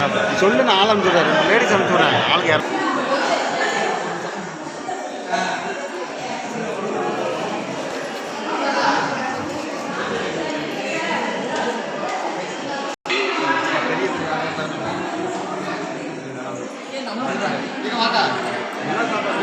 சொன்னாப்ல சொல்லு நான் ஆள் அனுப்பிச்சுடுறாரு லேடிஸ் அனுப்பிச்சுடுறேன் ஆளுக்கு யாரும் என்ன சாப்பாடு